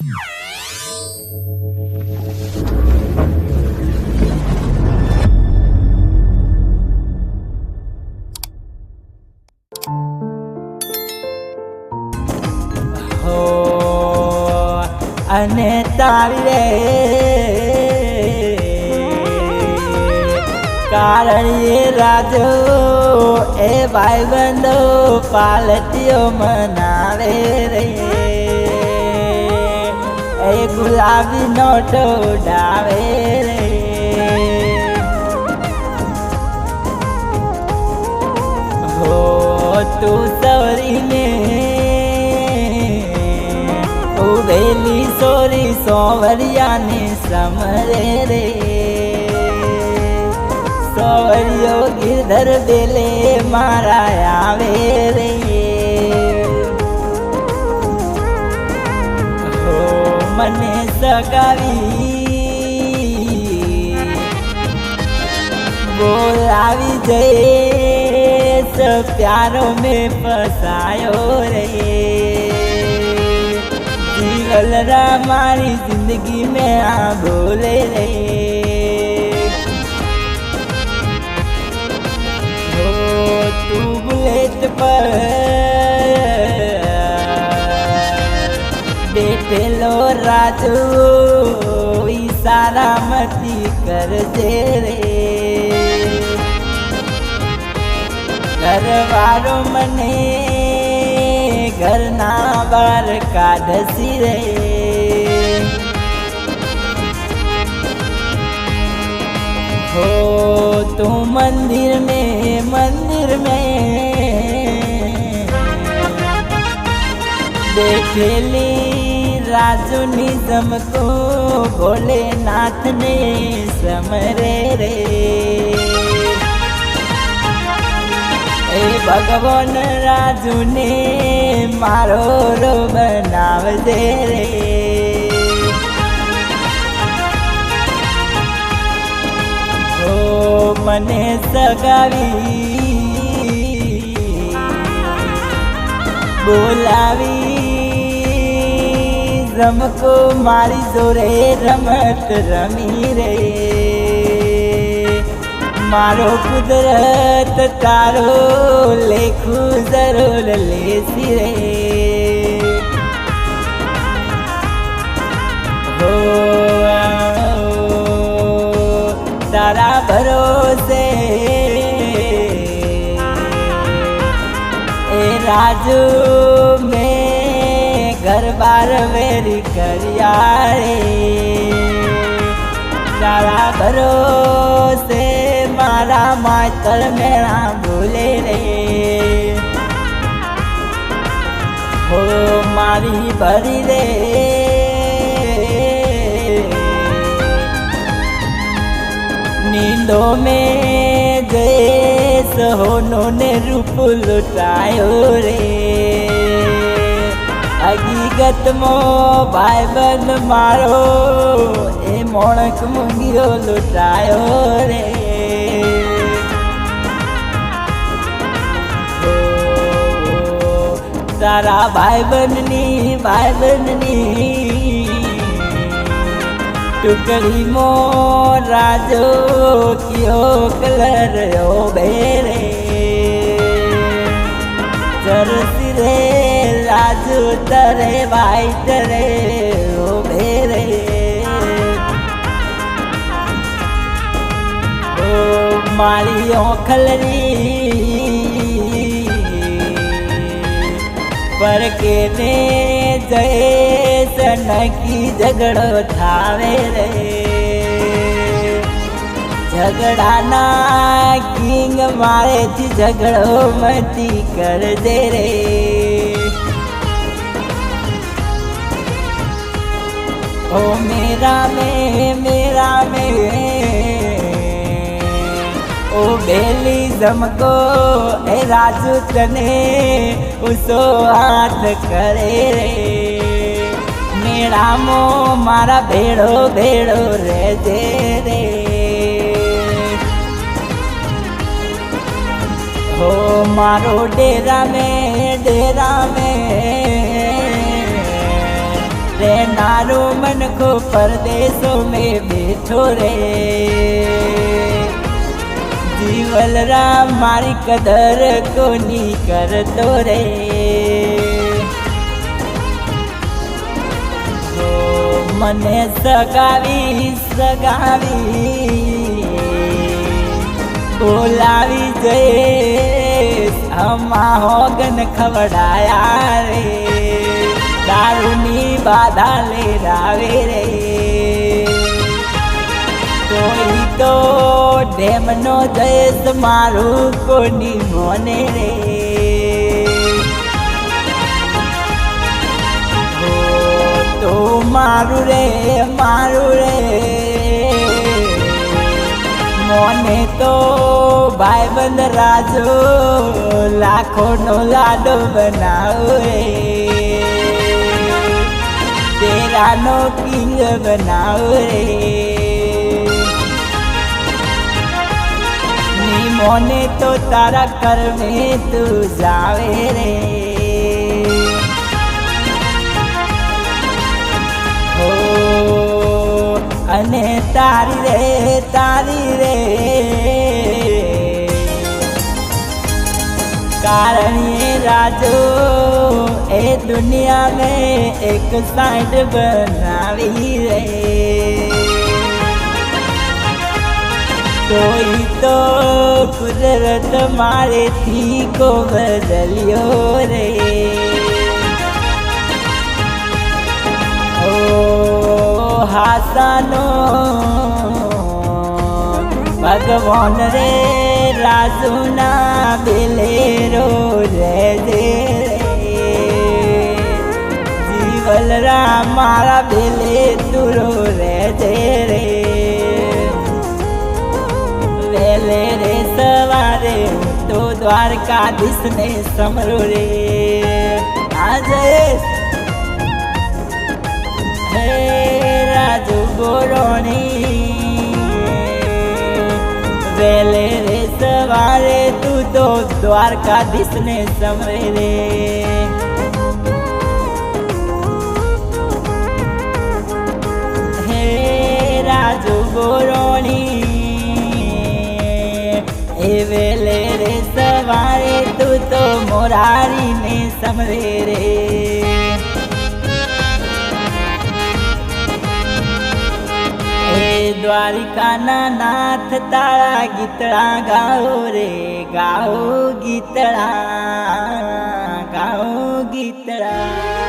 અને તારી રે કારણ એ રાજો એ ભાઈબંધો પાલટીઓ મનાવે એ ગુલાબી નો ડોડાવે હો, તું સવરીને ઉભેલી સોરી સોવરિયાને સમરે રે. સોવરિયો ગીરધર બેલે મારા આવે રે. મને સગાવી. બોલાવી જઈશ, પ્યારો મેં ફસાયો રે. જીવલરા મારી જિંદગી મેં આ બોલે રે. તું બુલેટ પર પેલો રાજુ ઈશારામતી કરજે રે. ઘરવાળો મને ઘરના બાર કાઢસી રે. હો, તું મંદિર મે મંદિર મે. દેખેલી રાજુ નિઝમ કો ભોલેનાથ ને સમરે રે. એ ભગવાન રાજુ ને મારો રો બનાવજે રે. ઓ મને સગાવી, બોલાવી રમકો મારી જોરે રમત રમી રે. મારો કુદરત તારો લેખું જરૂર લેસી રે. તારા ભરોસે એ રાજુ મેં યાર મેરી કરિયારે તારા કરો સે મારા માતર મેળા ભૂલે રે. હો મારી ભરી રે. નીંદો મેં ગયે સહોનો ને રૂપ લૂટાયો રે. હકીકત મો ભાઈબંધ મારો, એ મોણક મૂંગીઓ લૂંટાયો રે. તારા ભાઈબંધની ભાઈબંધની ટુકડી મો રાજો કયો કલર ઓ બેરે. જરસી રે રાજુ તરે વાઈટ રે, ઓ બેરે ઓ મારી ઓખલરી, પર કે ને જય સનકી ઝઘડો થાવે રે. ઝઘડાના કિંગ મારેથી ઝઘડો મતી કરજે રે. ओ मेरा में मेरा में ओ बेली जमको ए राजू तने उसो हाथ करे रे मेरा मो मारा भेड़ो भेड़ो रे जे रे ओ मारो डेरा में डेरा में મે રહેનારો મન કો પરદેશો મેં બેઠો રે. જીવલરામ મારી કદર કોની કરતો રે? મને સગાવી સગાવી બોલાવી જઈશ. અમા હોગન ખવડાયા રે. દારૂની બાધા લેરાવે રે. તોય તો ડેમનો દેશ મારું કોની મોને રે. તો મારું રે મારું રે. મોને તો ભાઈબંધ રાજો લાખોનો લાડો બનાવે. મીરાનો કિંગ બનાવે રે મોને તો તારા કરમે તું જાવે રે. અને તારી રે તારી રે. કારણ રાજો ए दुनिया में एक साइड बनावी रे कोई तो कुदरत मारे थी को बदलियो रे ओ हासानो ભગવાન રે રાજુના બેલેરો રે દે જીવલરા મારા બેલે તુરો રે દે રે. વેલે રે સવારે તો દ્વારકાધીશ ને સમરો રે. આજે હે રાજુ બોરોણી વેલે રે સવારે તું તો દ્વારકાધીશ ને સમરે રે. સવારે તું તો મોરારી ને સમરે રે દ્વારિકાના નાથ તારા ગીતડા ગાઓ રે, ગાઓ ગીતડા ગાઓ ગીતડા